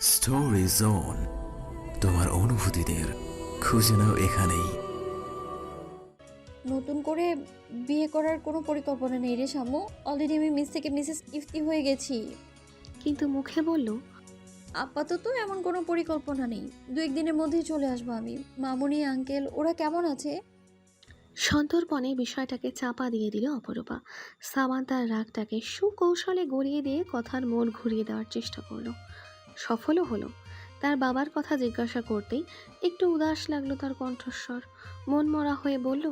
Story zone তোমার অনুভূতিদের খুঁজে নাও এখানেই। নতুন করে বিয়ে করার কোনো পরিকল্পনা নেই রে শামু। অলরেডি আমি মিস থেকে মিসেস ইফতি হয়ে গেছি। কিন্তু মুখে বলল আপাতত এমন কোনো পরিকল্পনা নেই। দু একদিনের মধ্যেই চলে আসব আমি। মামুনি আঙ্কেল ওরা কেমন আছে? সন্তর্পণে বিষয়টাকে চাপা দিয়ে দিল অপরূপা। সামান্তার রাগটাকে সুকৌশলে গড়িয়ে দিয়ে কথার মোড় ঘুরিয়ে দেওয়ার চেষ্টা করল। সফলও হলো। তার বাবার কথা জিজ্ঞাসা করতেই একটু উদাস লাগল তার কণ্ঠস্বর। মন মরা হয়ে বলল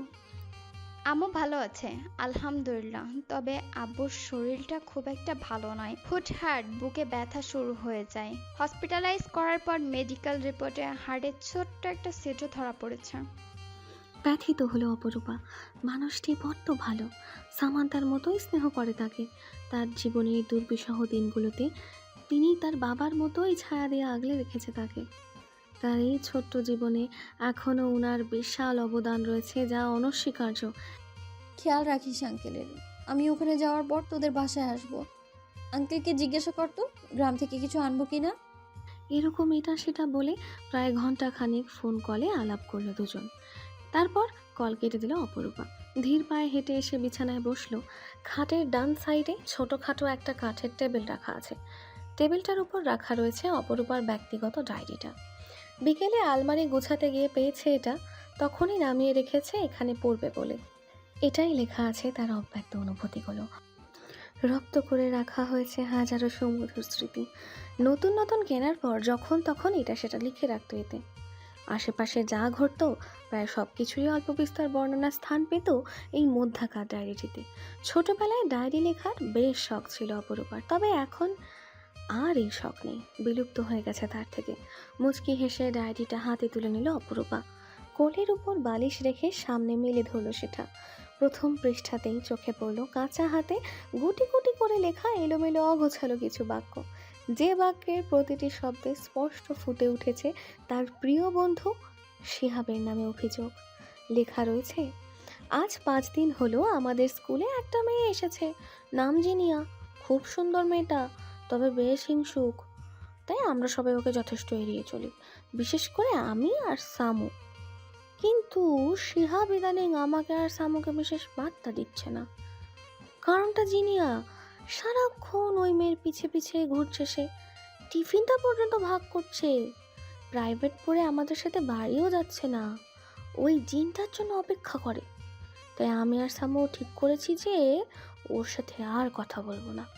আম্মু ভালো আছে আলহামদুলিল্লাহ। তবে আব্বুর শরীরটা খুব একটা ভালো নয়। হুট হার্ট বুকে ব্যথা শুরু হয়ে যায়। হসপিটালাইজ করার পর মেডিকেল রিপোর্টে হার্টের ছোট্ট একটা সেটও ধরা পড়েছে। ব্যথিত হলো অপরূপা। মানুষটি বড্ড ভালো। সামান্তার মতোই স্নেহ করে তাকে। তার জীবনের দুর্বিষহ দিনগুলোতে তিনি তার বাবার মতোই ছায়া দিয়ে আগলে রেখেছে তাকে। তার এই ছোট্ট জীবনে এখনও উনার বিশাল অবদান রয়েছে যা অনস্বীকার্য। খেয়াল রাখিস আঙ্কেলের। আমি ওখানে যাওয়ার পর তোদের বাসায় আসব। আঙ্কেলকে জিজ্ঞাসা করতো গ্রাম থেকে কিছু আনব কি না? এরকম এটা সেটা বলে প্রায় ঘণ্টা খানিক ফোন কলে আলাপ করল দুজন। তারপর কল কেটে দিল অপরূপা। ধীর পায়ে হেঁটে এসে বিছানায় বসল। খাটের ডান সাইডে ছোটোখাটো একটা কাঠের টেবিল রাখা আছে। টেবিলটার উপর রাখা রয়েছে অপরূপার ব্যক্তিগত ডায়েরিটা। বিকেলে আলমারি গোছাতে গিয়ে পেয়েছে এটা, তখনই নামিয়ে রেখেছে এখানে পড়বে বলে। এটাই লেখা আছে তার অব্যক্ত অনুভূতিগুলো। রপ্ত করে রাখা হয়েছে হাজারো সমুদ্র স্মৃতি। নতুন নতুন কেনার পর যখন তখন এটা সেটা লিখে রাখতো এতে। আশেপাশে যা ঘটত, প্রায় সব কিছুই অল্প বিস্তর বর্ণনার স্থান পেত এই মধ্যাকার ডায়েরিটিতে। ছোটবেলায় ডায়েরি লেখার বেশ শখ ছিল অপরূপার, তবে এখন আর এই শখ নেই। বিলুপ্ত হয়ে গেছে তার থেকে। মুচকি হেসে ডায়েরিটা হাতে তুলে নিল অপরূপা। কোলের উপর বালিশ রেখে সামনে মেলে ধরলো সেটা। প্রথম পৃষ্ঠাতেই চোখে পড়ল কাঁচা হাতে গুটি গুটি করে লেখা এলোমেলো অগোছালো কিছু বাক্য। যে বাক্যের প্রতিটি শব্দে স্পষ্ট ফুটে উঠেছে তার প্রিয় বন্ধু শিহাবের নামে অভিযোগ। লেখা রয়েছে, আজ পাঁচ দিন হলো আমাদের স্কুলে একটা মেয়ে এসেছে। নাম জিনিয়া। খুব সুন্দর মেয়েটা। তবে বেশ হিংসুক। তাই আমরা সবাই ওকে যথেষ্ট এড়িয়ে চলি, বিশেষ করে আমি আর সামু। কিন্তু শিহাব ইদানিং আমাকে আর সামুকে বিশেষ বার্তা দিচ্ছে না। কারণটা জিনিয়া, সারাক্ষণ ওই মেয়ের পিছে পিছে ঘুরছে সে। টিফিনটা পর্যন্ত ভাগ করছে। প্রাইভেট পড়ে আমাদের সাথে বাড়িও যাচ্ছে না। ওই দিনটার জন্য অপেক্ষা করে। তাই আমি আর সামু ঠিক করেছি যে ওর সাথে আর কথা বলব না।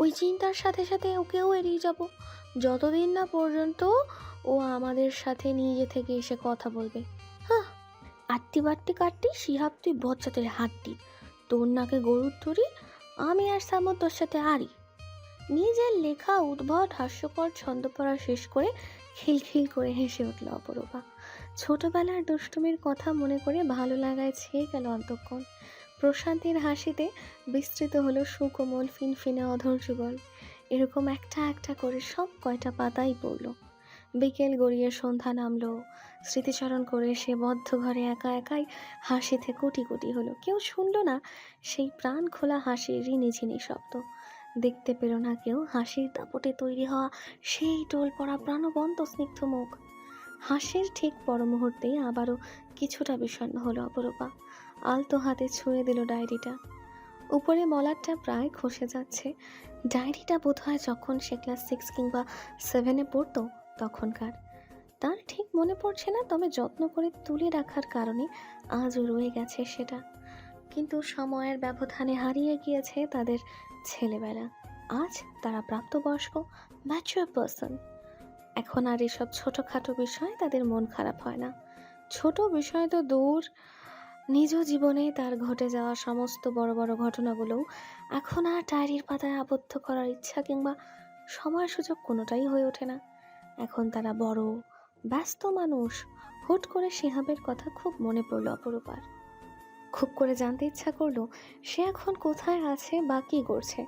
ওই চিন্তার সাথে সাথে ওকেও এড়িয়ে যাব। যতদিন না পর্যন্ত ও আমাদের সাথে নিজে থেকে এসে কথা বলবে। হ্যাঁ আটটি বাট্টি কাটটি শিহাব তুই বচ্চাতের হাড্ডি তোর নাকে গরুর তরি আমি আর সামর তোর সাথে আরি নিজের লেখা উদ্ভট, হাস্যকর ছন্দ পড়া শেষ করে খিলখিল করে হেসে উঠল অপরূপা। ছোটবেলার দুষ্টুমির কথা মনে করে ভালো লাগায় ছেয়ে গেল অন্তক্ষণ প্রশান্তির হাসিতে বিস্তৃত হলো সুকোমল, ফিনফিনে অধর যুগল। এরকম একটা একটা করে সব কয়টা পাতাই পড়ল। বিকেল গড়িয়ে সন্ধ্যা নামলো। স্মৃতিচারণ করে সে বদ্ধ ঘরে একা একাই হাসিতে কোটি কোটি হলো। কেউ শুনল না সেই প্রাণ খোলা হাসির ঋণি ঝিনি শব্দ। দেখতে পেল না কেউ হাসির দাপটে তৈরি হওয়া সেই টোল পড়া প্রাণবন্ত স্নিগ্ধ মুখ। হাসির ঠিক পর মুহূর্তেই আবারও কিছুটা বিষণ্ণ হলো অপরূপা। আলতো হাতে ছুঁয়ে দিল ডায়েরিটা। উপরে মলারটা প্রায় খসে যাচ্ছে। ডায়েরিটা বোধহয় যখন সে ক্লাস সিক্স কিংবা সেভেনে পড়তো তখনকার। তার ঠিক মনে পড়ছে না, তবে যত্ন করে তুলে রাখার কারণে আজও রয়ে গেছে সেটা। কিন্তু সময়ের ব্যবধানে হারিয়ে গিয়েছে তাদের ছেলেবেলা। আজ তারা প্রাপ্তবয়স্ক ম্যাচুয়ার পার্সন এখন আর এসব ছোটোখাটো বিষয়ে তাদের মন খারাপ হয় না। ছোট বিষয় তো দূর। নিজ জীবনে তার ঘটে যাওয়া সমস্ত বড় বড় ঘটনাগুলোও এখন আর ডায়েরির পাতায় আবদ্ধ করার ইচ্ছা কিংবা সময় সুযোগ কোনোটাই হয়ে ওঠে না। এখন তারা বড়, ব্যস্ত মানুষ। হুট করে শিহাবের কথা খুব মনে পড়ল অপরূপার। খুব করে জানতে ইচ্ছা করল, সে এখন কোথায় আছে বা কী করছে?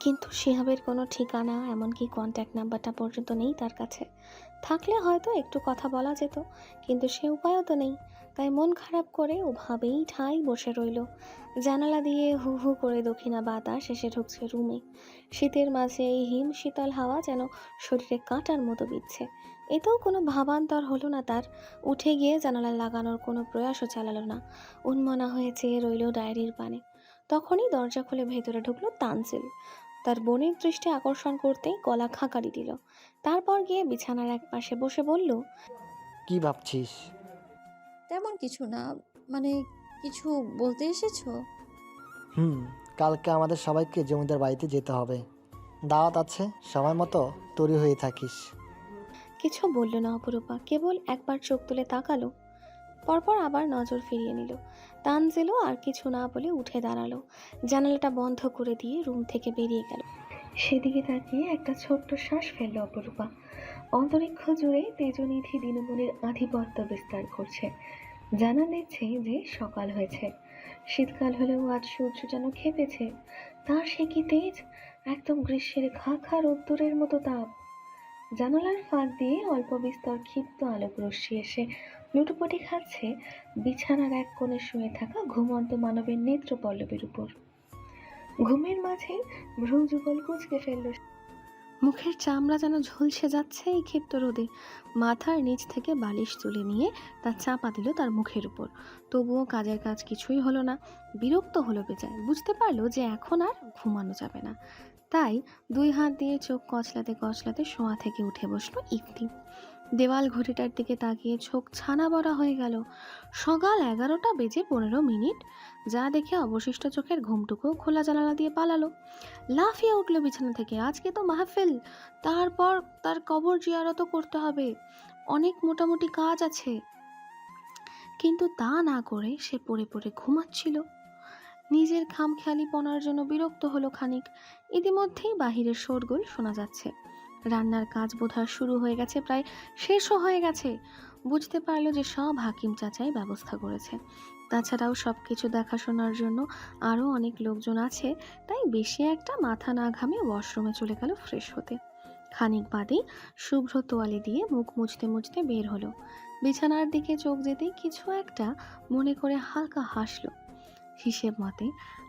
কিন্তু সিহাবের কোনো ঠিকানা, এমনকি কন্ট্যাক্ট নাম্বারটা পর্যন্ত নেই তার কাছে। থাকলে হয়তো একটু কথা বলা যেত, কিন্তু সে উপায়ও তো নেই। তাই মন খারাপ করে ওভাবেই ঠাই বসে রইল। জানালা দিয়ে হু হু করে দক্ষিণা বাতাস এসে ঢুকছে রুমে শীতের মাঝে এই হিম শীতল হাওয়া যেন শরীরে কাঁটার মতো বিচ্ছে এতেও কোনো ভাবান্তর হলো না তার। উঠে গিয়ে জানালা লাগানোর কোনো প্রয়াসও চালালো না। উন্মনা হয়ে চেয়ে রইল ডায়েরির পানে। তখনই দরজা খুলে ভেতরে ঢুকলো তানসিল তার বোনের দৃষ্টি আকর্ষণ করতেই গলা খাঁকারি দিল। তারপর গিয়ে বিছানার এক পাশে বসে বলল কি ভাবছিস? তেমন কিছু না মানে কিছু বলতে এসেছ? হুম কালকে আমাদের সবাইকে জমিদার বাড়িতে যেতে হবে। দাওয়াত আছে সময় মতো তৈরি হয়ে থাকিস। কিছু বলল না অপরূপা কেবল একবার চোখ তুলে তাকালো। পরপর আবার নজর ফিরিয়ে নিল। তানজিলও আর কিছু না বলে উঠে দাঁড়াল। জানালাটা বন্ধ করে দিয়ে রুম থেকে বেরিয়ে গেল। সেদিকে তাকিয়ে একটা ছোট্ট শ্বাস ফেলল অপরূপা। অন্তরিক্ষ জুড়ে তেজনিধি দিনমণির আধিপত্য বিস্তার করছে। জানা দিচ্ছে যে সকাল হয়েছে। শীতকাল হলেও আজ সূর্য যেন খেপেছে, তার সে কি তেজ? একদম গ্রীষ্মের খা খা রোদ্দুরের মতো তাপ। জানালার ফাঁক দিয়ে অল্প বিস্তর ক্ষিপ্ত আলোক রশ্মি এসে লুটোপুটি খাচ্ছে বিছানার এক কোণে শুয়ে থাকা ঘুমন্ত মানবের নেত্র পল্লবের উপর। ঘুমের মাঝে ভ্রু যুগল কুচকে ফেলল মুখের চামড়া যেন ঝলসে যাচ্ছে এই ক্ষিপ্ত রোদে। মাথার নিচ থেকে বালিশ তুলে নিয়ে তা চাপা দিল তার মুখের উপর। তবুও কাজের কাজ কিছুই হলো না। বিরক্ত হলো বেজায় বুঝতে পারল যে এখন আর ঘুমানো যাবে না। তাই দুই হাত দিয়ে চোখ কচলাতে কচলাতে শোয়া থেকে উঠে বসল ইফতি। দেওয়াল ঘড়িটার দিকে তাকিয়ে চোখ ছানা বড়া হয়ে গেল। সকাল এগারোটা বেজে পনেরো মিনিট। যা দেখে অবশিষ্ট চোখের ঘুমটুকু খোলা জানালা দিয়ে পালালো। লাফিয়ে উঠল বিছানা থেকে। আজকে তো মাহফিল। তারপর তার কবর জিয়ারতও করতে হবে। অনেক মোটামুটি কাজ আছে। কিন্তু তা না করে সে পড়ে পড়ে ঘুমাচ্ছিল। নিজের খামখেয়ালিপনার জন্য বিরক্ত হলো খানিক। ইতিমধ্যেই বাহিরের শোরগোল শোনা যাচ্ছে। রান্নার কাজ বোধহয় শুরু হয়ে গেছে, প্রায় শেষও হয়ে গেছে। বুঝতে পারল যে সব হাকিম চাচাই ব্যবস্থা করেছে। তাছাড়াও সব কিছু দেখাশোনার জন্য আরও অনেক লোকজন আছে, তাই বেশি একটা মাথা না ঘামে ওয়াশরুমে চলে গেল ফ্রেশ হতে। খানিক বাদেই শুভ্র তোয়ালে দিয়ে মুখ মুছতে মুছতে বের হলো। বিছানার দিকে চোখ যেতেই কিছু একটা মনে করে হালকা হাসলো। হিসেব মতে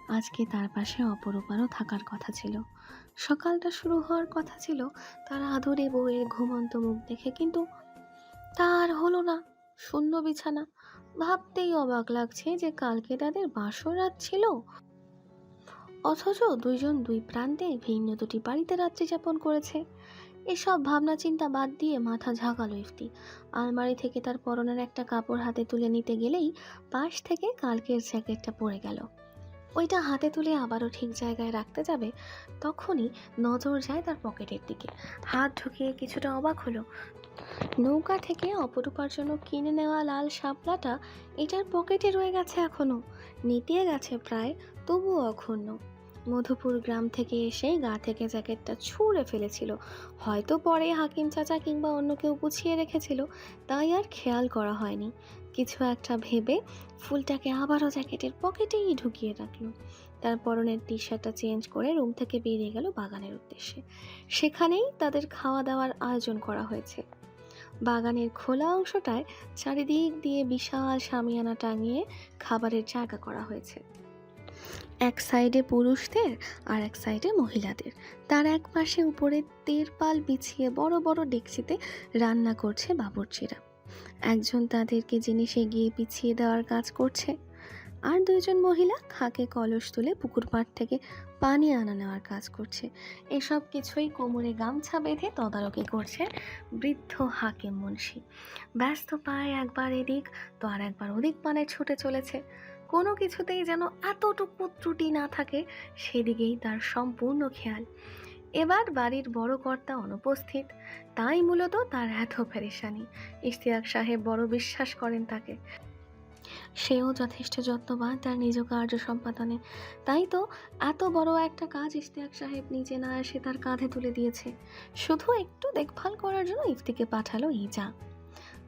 আজকে তার পাশে অপরূপারও থাকার কথা ছিল। সকালটা শুরু হওয়ার কথা ছিল, তার আদরে বউয়ের ঘুমন্ত মুখ দেখে, কিন্তু তার হলো না। শূন্য বিছানা। ভাবতেই অবাক লাগছে যে কালকে তাদের বাসর রাত ছিল। অথচ দুইজন দুই প্রান্তে ভিন্ন দুটি বাড়িতে রাত্রি যাপন করেছে। এসব ভাবনা চিন্তা বাদ দিয়ে মাথা ঝাঁকালো ইফতি। আলমারি থেকে তার পরনের একটা কাপড় হাতে তুলে নিতে গেলেই পাশ থেকে কালকের জ্যাকেটটা পড়ে গেল। ওইটা হাতে তুলে আবারও ঠিক জায়গায় রাখতে যাবে, তখনই নজর যায় তার পকেটের দিকে। হাত ঢুকিয়ে কিছুটা অবাক হলো। নৌকা থেকে অপরূপার জন্য কিনে নেওয়া লাল শাপলাটা এটার পকেটে রয়ে গেছে এখনও, নিতিয়ে গেছে প্রায়, তবুও অক্ষুণ্ণ। মধুপুর গ্রাম থেকে এসে গা থেকে জ্যাকেটটা ছুঁড়ে ফেলেছিল। হয়তো পরে হাকিম চাচা কিংবা অন্য কেউ গুছিয়ে রেখেছিল, তাই আর খেয়াল করা হয়নি। কিছু একটা ভেবে ফুলটাকে আবারও জ্যাকেটের পকেটেই ঢুকিয়ে রাখল। তার পরনের টি শার্টটা চেঞ্জ করে রুম থেকে বেরিয়ে গেল বাগানের উদ্দেশ্যে। সেখানেই তাদের খাওয়া দাওয়ার আয়োজন করা হয়েছে। বাগানের খোলা অংশটায় চারিদিক দিয়ে বিশাল সামিয়ানা টাঙিয়ে খাবারের জায়গা করা হয়েছে। এক সাইডে পুরুষদের আর এক সাইডে মহিলাদের। তার এক পাশে উপরে তেরপাল বিছিয়ে বড় বড় ডেকচিতে রান্না করছে বাবুর্চিরা। একজন তাদেরকে জিনিস এগিয়ে পিছিয়ে দেওয়ার কাজ করছে। আর দুইজন মহিলা খাকে কলস তুলে পুকুর পাড় থেকে পানি আনা নেওয়ার কাজ করছে। এসব কিছুই কোমরে গামছা বেঁধে তদারকি করছে বৃদ্ধ হাকিম মুন্সি। ব্যস্ত পায় একবার এদিক, তো আর একবার ওদিক পানে ছুটে চলেছে। কোনো কিছুতেই যেন এতটুকু ত্রুটি না থাকে, সেদিকেই তার সম্পূর্ণ খেয়াল। এবার বাড়ির বড় কর্তা অনুপস্থিত, তাই মূলত তার এত পেরেশানি। ইশতিয়াক সাহেব বড় বিশ্বাস করেন তাকে। সেও যথেষ্ট যত্নবান, তার নিজ কার্য সম্পাদনে। তাই তো এত বড় একটা কাজ ইশতিয়াক সাহেব নিজে না এসে তার কাঁধে তুলে দিয়েছে। শুধু একটু দেখভাল করার জন্য ইফতিকে পাঠালো ইজা।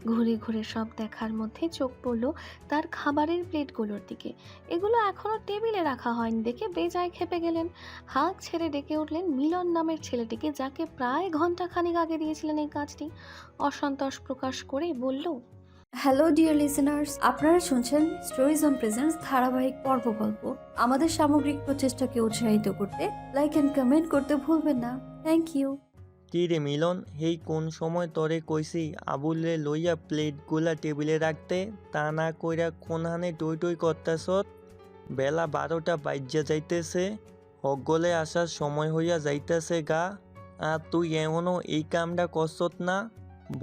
ঘুরে ঘুরে সব দেখার মধ্যে চোখ পড়ল তার খাবারের প্লেটগুলোর দিকে। এগুলো এখনও টেবিলে রাখা হয়নি দেখে বেজায় খেপে গেলেন। হাঁক ছেড়ে ডেকে উঠলেন মিলন নামের ছেলেটিকে, যাকে প্রায় ঘন্টাখানিক আগে দিয়েছিলেন এই কাজটি। অসন্তোষ প্রকাশ করে বলল হ্যালো ডিয়ার লিসেনার্স আপনারা শুনছেন স্টোরিজ অন প্রেজেন্স ধারাবাহিক পর্ব গল্প। আমাদের সামগ্রিক প্রচেষ্টাকে উৎসাহিত করতে লাইক অ্যান্ড কমেন্ট করতে ভুলবেন না। থ্যাংক ইউ কি রে মিলন, হেই কোন সময় তরে কইছি আবুলে লইয়া প্লেটগুলা টেবিলে রাখতে, তা না কইরা কোনহানে টই টই করতাছত বেলা বারোটা বাজ্যা যাইতেছে, হগলে আসার সময় হইয়া যাইতেছে গা। আর তুই এমনও এই কামটা করছত না?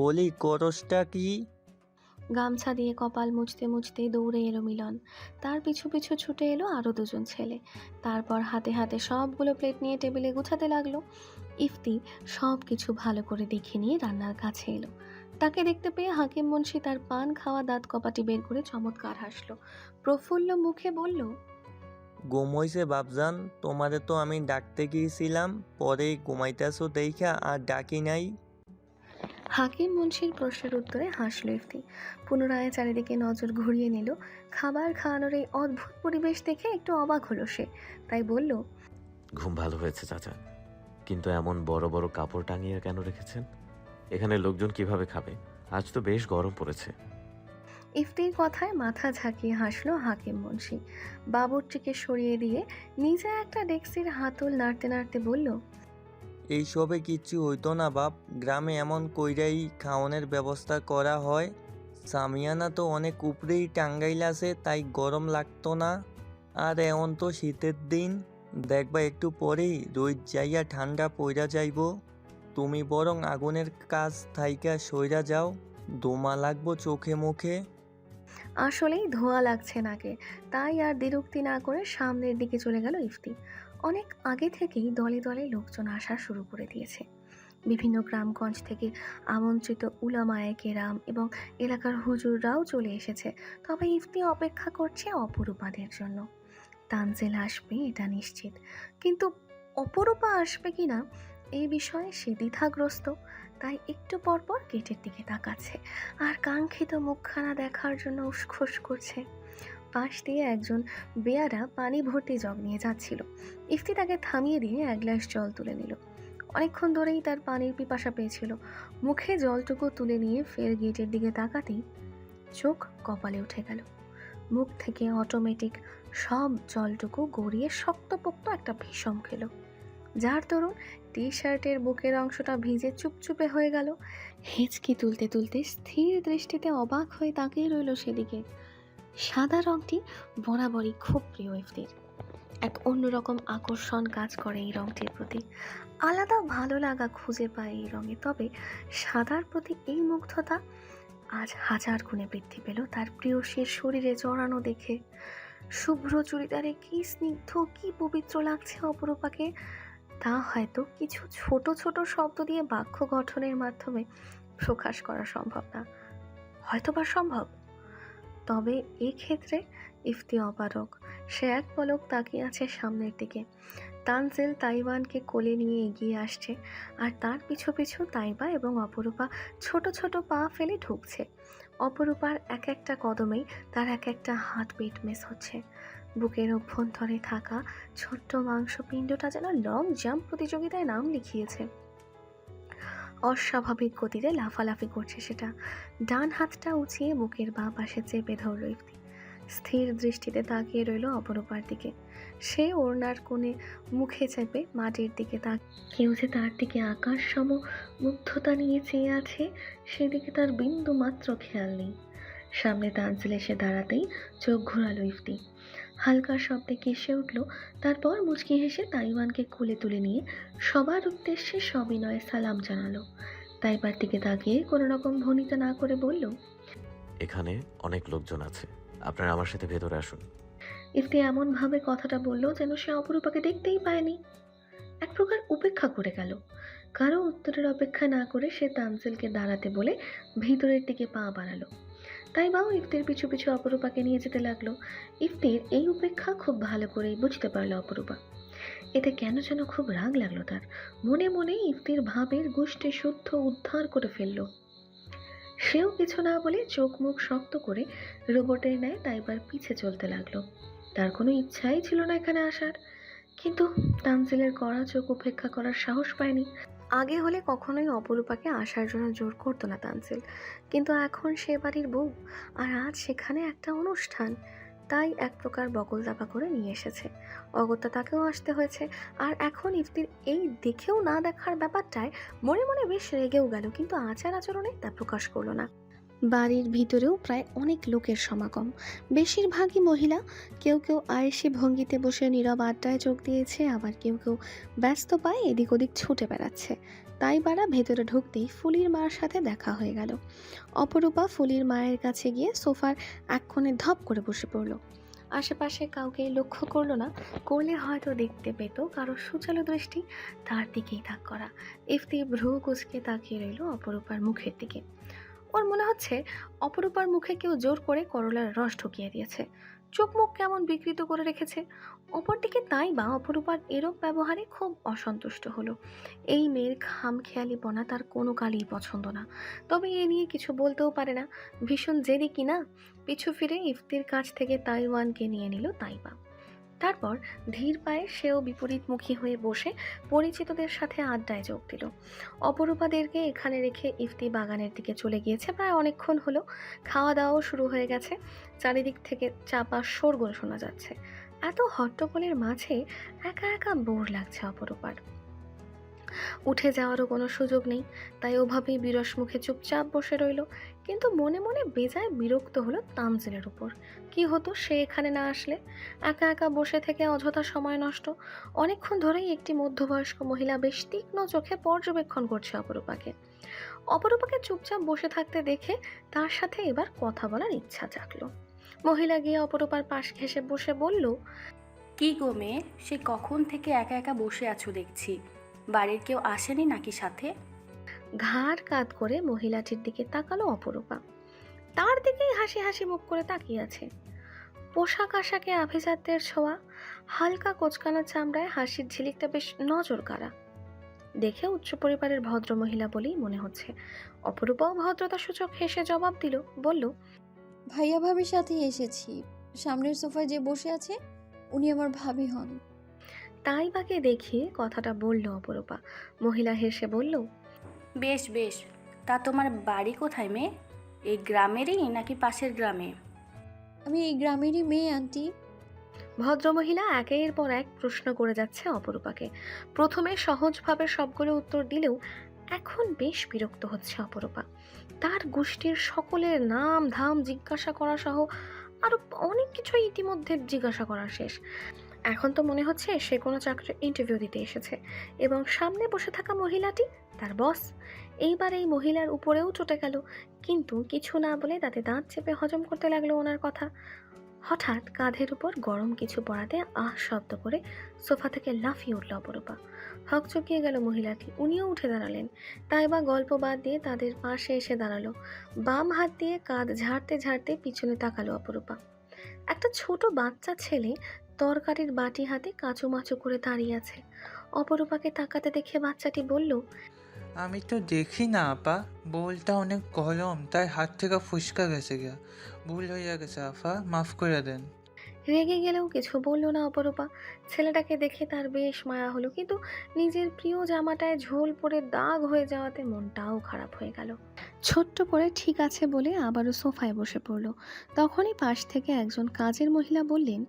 বলি, করসটা কি? গামছা দিয়ে কপাল মুছতে মুছতে দৌড়ে এলো মিলন। তার পিছু পিছু ছুটে এলো আরও দুজন ছেলে। তারপর হাতে হাতে সবগুলো প্লেট নিয়ে টেবিলে গুছাতে লাগল। ইফতি সব কিছু ভালো করে দেখে নিয়ে রান্নার কাছে এলো। তাকে দেখতে পেয়ে হাকিম মুন্সি তার পান খাওয়া দাঁত কপাটি বের করে চমৎকার হাসলো। প্রফুল্ল মুখে বলল ঘুম হইছে বাপজান তোমারে তো আমি ডাকতে গিয়েছিলাম পরে ঘুমাইতেছো, দেখা আর ডাকি নাই। হাকিম মুন্সির প্রশ্নের উত্তরে হাসল ইফতি। পুনরায় চারিদিকে নজর ঘুরিয়ে নিল। খাবার খাওয়ানোর এই অদ্ভুত পরিবেশ দেখে একটু অবাক হলো সে। তাই বলল ঘুম ভালো হয়েছে চাচা। কিন্তু এমন বড় বড় কাপড় টাঙিয়ে কেন রেখেছেন? এখানে লোকজন কীভাবে খাবে? আজ তো বেশ গরম পড়েছে। ইফতির কথায় মাথা ঝাঁকিয়ে হাসলো হাকিম মুন্সি। বাবুরটিকে সরিয়ে দিয়ে নিজে একটা ডেক্সির হাতল নাড়তে নাড়তে বলল এইসবে কিচ্ছু হইতো না, বাপ। গ্রামে এমন কইরাই খাওয়ানোর ব্যবস্থা করা হয়। সামিয়ানা তো অনেক উপরেই টাঙ্গাইল আছে তাই গরম লাগতো না। আর এমন তো শীতের দিন। দেখবা একটু পরেই রোদ যাইয়া ঠান্ডা পইরা যাইব। তুমি বরং আগুনের কাজ থাইকা সইরা যাও। দোমা লাগবো চোখে মুখে। আসলেই ধোঁয়া লাগছে নাকে। তাই আর দ্বিরুক্তি না করে সামনের দিকে চলে গেল ইফতি। অনেক আগে থেকেই দলে দলে লোকজন আসা শুরু করে দিয়েছে। বিভিন্ন গ্রামগঞ্জ থেকে আমন্ত্রিত উলামায়ে কেরাম এবং এলাকার হুজুররাও চলে এসেছে। তবে ইফতি অপেক্ষা করছে অপরূপাদের জন্য। তানজেল আসবে, এটা নিশ্চিত। কিন্তু অপরূপা আসবে কিনা এই বিষয়ে সে দ্বিধাগ্রস্ত। তাই একটু পরপর গেটের দিকে তাকাচ্ছে। আর কাঙ্ক্ষিত মুখখানা দেখার জন্য উসখুস করছে। পাশ দিয়ে একজন বেয়ারা পানি ভর্তি জগ নিয়ে যাচ্ছিল। ইফতি তাকে থামিয়ে দিয়ে এক গ্লাস জল তুলে নিল। অনেকক্ষণ ধরেই তার পানির পিপাসা পেয়েছিল। মুখে জলটুকু তুলে নিয়ে ফের গেটের দিকে তাকাতেই চোখ কপালে উঠে গেল। মুখ থেকে অটোমেটিক সব জলটুকু গড়িয়ে শক্তপোক্ত একটা ভীষণ খেল। যার তরুণ টি শার্টের বুকের অংশটা ভিজে চুপচুপে হয়ে গেল। হেঁচকি তুলতে তুলতে স্থির দৃষ্টিতে অবাক হয়ে তাকিয়ে রইল সেদিকে। সাদা রংটি বরাবরই খুব প্রিয় ইফতির এক অন্যরকম আকর্ষণ কাজ করে এই রংটির প্রতি। আলাদা ভালো লাগা খুঁজে পায় এই রঙে, তবে সাদার প্রতি এই মুগ্ধতা আজ হাজার গুণে বৃদ্ধি পেল তার প্রিয় প্রিয়সীর শরীরে জড়ানো দেখে। শুভ্র চুড়িদারে কি স্নিগ্ধ, কি পবিত্র লাগছে অপরূপাকে, তা হয়তো কিছু ছোট ছোট শব্দ দিয়ে বাক্য গঠনের মাধ্যমে প্রকাশ করা সম্ভব না। হয়তো বা সম্ভব। তবে এক্ষেত্রে ইফতি অপারক সে এক পলক তাকিয়ে আছে সামনের দিকে। তানজেল তাইওয়ানকে কোলে নিয়ে এগিয়ে আসছে আর তার পিছু পিছু তাইবা এবং অপরূপা ছোট ছোট পা ফেলে ঢুকছে। অপরূপার এক একটা কদমেই তার এক একটা হাত বিট মিস হচ্ছে। বুকের অভ্যন্তরে থাকা ছোট্ট মাংসপিণ্ডটা যেন লং জাম্প প্রতিযোগিতায় নাম লিখিয়েছে। অস্বাভাবিক গতিতে লাফালাফি করছে সেটা। ডান হাতটা উঁচিয়ে বুকের বাঁ পাশে চেপে ধরল ইফতি স্থির দৃষ্টিতে তাকিয়ে রইল অপরূপার দিকে। সে ওড়নার কোণে মুখে চেপে মাটির দিকে তাক কেউ যে তার দিকে আকাশ সম মুগ্ধতা নিয়ে চেয়ে আছে, সেদিকে তার বিন্দু মাত্র খেয়াল নেই। সামনে তানজিল এসে দাঁড়াতেই চোখ ঘোরালো ইফতি। হালকা শব্দে কেসে উঠল। তারপর মুচকি হেসে তাইওয়ানকে কোলে তুলে নিয়ে সবার উদ্দেশ্যে সবিনয়ে সালাম জানালো। তাইবার দিকে তাকিয়ে কোনো রকম ভনিতা না করে বলল এখানে অনেক লোকজন আছে। আপনারা আমার সাথে ভেতরে আসুন। ইফতি এমনভাবে কথাটা বলল যেন সে অপরূপাকে দেখতেই পায়নি। এক প্রকার উপেক্ষা করে গেল। কারও উত্তরের অপেক্ষা না করে সে তানসিলকে দাঁড়াতে বলে ভিতরের দিকে পা বাড়ালো। তাই বাও ইফতির পিছু পিছু অপরূপাকে নিয়ে যেতে লাগল। ইফতির এই উপেক্ষা খুব ভালো করেই বুঝতে পারল অপরূপা। এতে কেন যেন খুব রাগ লাগল তার। মনে মনে ইফতির ভাবের গোষ্ঠী শুদ্ধ উদ্ধার করে ফেলল। সেও কিছু না বলে চোখ মুখ শক্ত করে রোবটের ন্যায় তাই তাইবার পিছে চলতে লাগল। তার কোনো ইচ্ছাই ছিল না এখানে আসার। কিন্তু তানজিলের কড়া চোখ উপেক্ষা করার সাহস পায়নি। আগে হলে কখনোই অপরূপাকে আসার জন্য জোর করতো না তানসিল কিন্তু এখন সে বাড়ির বউ, আর আজ সেখানে একটা অনুষ্ঠান। তাই এক প্রকার বকল দাপা করে নিয়ে এসেছে। অগত্যা তাকেও আসতে হয়েছে। আর এখন ইফতির এই দেখেও না দেখার ব্যাপারটায় মনে মনে বেশ রেগেও গেল, কিন্তু আচার আচরণে তা প্রকাশ করল না। বাড়ির ভিতরেও প্রায় অনেক লোকের সমাগম। বেশিরভাগই মহিলা। কেউ কেউ আয়েসি ভঙ্গিতে বসে নীরব আড্ডায় যোগ দিয়েছে, আবার কেউ কেউ ব্যস্ত পায় এদিক ওদিক ছুটে বেড়াচ্ছে। তাই বারা ভেতরে ঢুকতেই ফুলির মার সাথে দেখা হয়ে গেল। অপরূপা ফুলির মায়ের কাছে গিয়ে সোফার এক ধপ করে বসে পড়ল। আশেপাশে কাউকে লক্ষ্য করল না করলে হয়তো দেখতে পেত, কারও সুচালো দৃষ্টি তার দিকেই তাক করা। ইফতি ভ্রু কুচকে তাকিয়ে রইল অপরূপার মুখের দিকে। ওর মনে হচ্ছে অপরূপার মুখে কেউ জোর করে করলার রস ঢুকিয়ে দিয়েছে। চোখ মুখ কেমন বিকৃত করে রেখেছে। অপরদিকে তাই বা অপরূপার এরূপ ব্যবহারে খুব অসন্তুষ্ট হলো। এই মেয়ের খামখেয়ালি বনা তার কোনো কালই পছন্দ না। তবে এ নিয়ে কিছু বলতেও পারে না। ভীষণ জেদি কিনা? পিছু ফিরে ইফতির কাছ থেকে তাইওয়ানকে নিয়ে নিল তাইবা। তারপর ধীর পায়ে সেও বিপরীতমুখী হয়ে বসে পরিচিতদের সাথে আড্ডায় যোগ দিল। অপরূপাদেরকে এখানে রেখে ইফতি বাগানের দিকে চলে গিয়েছে। প্রায় অনেকক্ষণ হলো। খাওয়া দাওয়াও শুরু হয়ে গেছে। চারিদিক থেকে চাপা শোরগোল শোনা যাচ্ছে। এত হট্টগোলের মাঝে একা একা বোর লাগছে অপরূপার। উঠে যাওয়ারও কোনো সুযোগ নেই। তাই ওভাবেই বিরস মুখে চুপচাপ বসে রইল। কিন্তু মনে মনে বেজায় বিরক্ত হলো তামজিলের উপর। কি হতো সে এখানে না আসলে? একা একা বসে থেকে অযথা সময় নষ্ট। অনেকক্ষণ ধরেই একটি মধ্যবয়স্ক মহিলা বেশ তীক্ষ্ণ চোখে পর্যবেক্ষণ করছে অপরূপাকে। অপরূপাকে চুপচাপ বসে থাকতে দেখে তার সাথে এবার কথা বলার ইচ্ছা জাগলো। মহিলা গিয়ে অপরূপার পাশ ঘেসে বসে বলল, কি গো মেয়ে, সে কখন থেকে একা একা বসে আছো দেখছি? বাড়ির কেউ আসেনি নাকি সাথে? ঘাড় কাত করে মহিলাটির দিকে তাকালো অপরূপা। তার দিকেই হাসি হাসি মুখ করে তাকিয়ে আছে। পোশাক আশাকে আভিজাত্যের ছোঁয়া হালকা কোচকানো চামড়ায় হাসির ঝিলিকটা বেশ নজর কাড়া দেখে উচ্চ পরিবারের ভদ্র মহিলা বলেই মনে হচ্ছে। অপরূপাও ভদ্রতা সূচক হেসে জবাব দিল বলল ভাইয়া ভাবির সাথেই এসেছি। সামনের সোফায় যে বসে আছে উনি আমার ভাবি হন। তাই বাকে দেখিয়ে কথাটা বলল অপরূপা। মহিলা হেসে বলল বেশ বেশ। তা তোমার বাড়ি কোথায় মেয়ে? এই গ্রামেরই নাকি পাশের গ্রামে? আমি এই গ্রামেরই মেয়ে, আন্টি। ভদ্রমহিলা একের পর এক প্রশ্ন করে যাচ্ছে অপরূপাকে। প্রথমে সহজভাবে সবগুলো উত্তর দিলেও এখন বেশ বিরক্ত হচ্ছে অপরূপা। তার গোষ্ঠীর সকলের নাম ধাম জিজ্ঞাসা করা সহ আরও অনেক কিছুই ইতিমধ্যে জিজ্ঞাসা করা শেষ। এখন তো মনে হচ্ছে সে কোনো চাকরির ইন্টারভিউ দিতে এসেছে এবং সামনে বসে থাকা মহিলাটি তার বস। এইবার এই মহিলার উপরেও চটে গেল। কিন্তু কিছু না বলে তাতে দাঁত চেপে হজম করতে লাগল ওনার কথা। হঠাৎ কাঁধের উপর গরম কিছু পড়াতে আহ শব্দ করে সোফা থেকে লাফিয়ে উঠল অপরূপা। হক চকিয়ে গেল মহিলাটি উনিও উঠে দাঁড়ালেন। তাই বা গল্প বাদ দিয়ে তাদের পাশে এসে দাঁড়াল। বাম হাত দিয়ে কাঁধ ঝাড়তে ঝাড়তে পিছনে তাকালো অপরূপা। একটা ছোট বাচ্চা ছেলে তরকারির বাটি হাতে কাঁচুমাচু করে দাঁড়িয়ে আছে। অপরূপাকে তাকাতে দেখে বাচ্চাটি বলল আমি তো দেখি না আপা। বোলটা অনেক গরম তাই হাত থেকে ফুসকা গেছে গিয়া। ভুল হয়ে গেছে আফা মাফ করে দেন। রেগে গেলেও কিছু বলল না অপরূপা। ছেলেটাকে দেখে তার বেশ মায়া হলো কিন্তু নিজের প্রিয় জামাটায় ঝোল পড়ে দাগ হয়ে যাওয়াতে মনটাও খারাপ হয়ে গেল। ছোট্ট করে ঠিক আছে বলে আবারও সোফায় বসে পড়ল। তখনই পাশ থেকে একজন কাজের মহিলা বললেন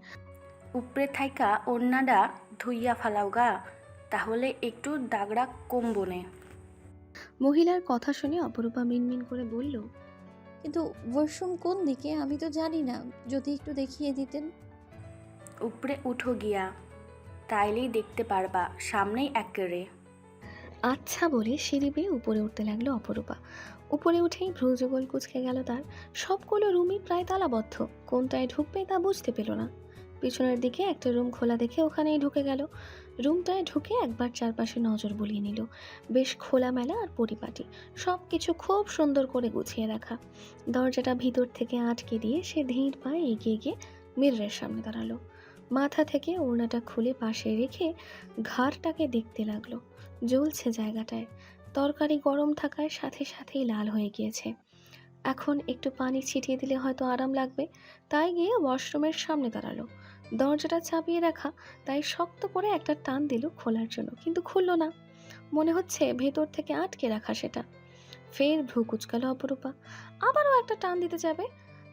উপরে থাইকা ওড়নাডা ধুইয়া ফালাও গা তাহলে একটু দাগড়া কমবনে মহিলার কথা শুনে অপরূপা মিনমিন করে বলল কিন্তু ওয়াশরুম কোন দিকে? আমি তো জানি না। যদি একটু দেখিয়ে দিতেন। উপরে উঠো গিয়া। তাইলেই দেখতে পারবা সামনেই একেরে আচ্ছা বলে সিঁড়ি বেয়ে উপরে উঠতে লাগল অপরূপা। উপরে উঠেই ভ্রুযুগল কুচকে গেল তার। সবগুলো রুমই প্রায় তালাবদ্ধ। কোনটায় ঢুকবে তা বুঝতে পেল না। পিছনের দিকে একটা রুম খোলা দেখে ওখানেই ঢুকে গেল। রুমটায় ঢুকে একবার চারপাশে নজর বুলিয়ে নিল। বেশ খোলামেলা আর পরিপাটি। সব কিছু খুব সুন্দর করে গুছিয়ে রাখা। দরজাটা ভিতর থেকে আটকে দিয়ে সে ধীর পায়ে এগিয়ে গিয়ে মিররের সামনে দাঁড়াল। মাথা থেকে ওড়নাটা খুলে পাশে রেখে ঘাড়টাকে দেখতে লাগল। জ্বলছে জায়গাটায়। তরকারি গরম থাকায় সাথে সাথেই লাল হয়ে গিয়েছে। এখন একটু পানি ছিটিয়ে দিলে হয়তো আরাম লাগবে। তাই গিয়ে ওয়াশরুমের সামনে দাঁড়াল। দরজাটা চাপিয়ে রাখা, তাই শক্ত করে একটা টান দিল খোলার জন্য, কিন্তু খুললো না। মনে হচ্ছে ভেতর থেকে আটকে রাখা সেটা। ফের ভ্রু কুচকালো অপরূপা। আবারও একটা টান দিতে যাবে?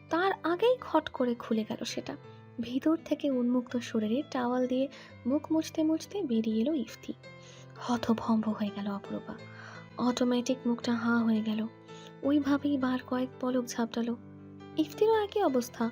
তার আগেই খট করে খুলে গেল সেটা। ভিতর থেকে উন্মুক্ত শরীরে টাওয়াল দিয়ে মুখ মুছতে মুছতে বেরিয়ে এলো ইফতি। হতভম্ব হয়ে গেল অপরূপা। অটোমেটিক মুখটা হাঁ হয়ে গেল। ওইভাবেই বার কয়েক পলক ঝাপটালো। ইফতিরও একই অবস্থা।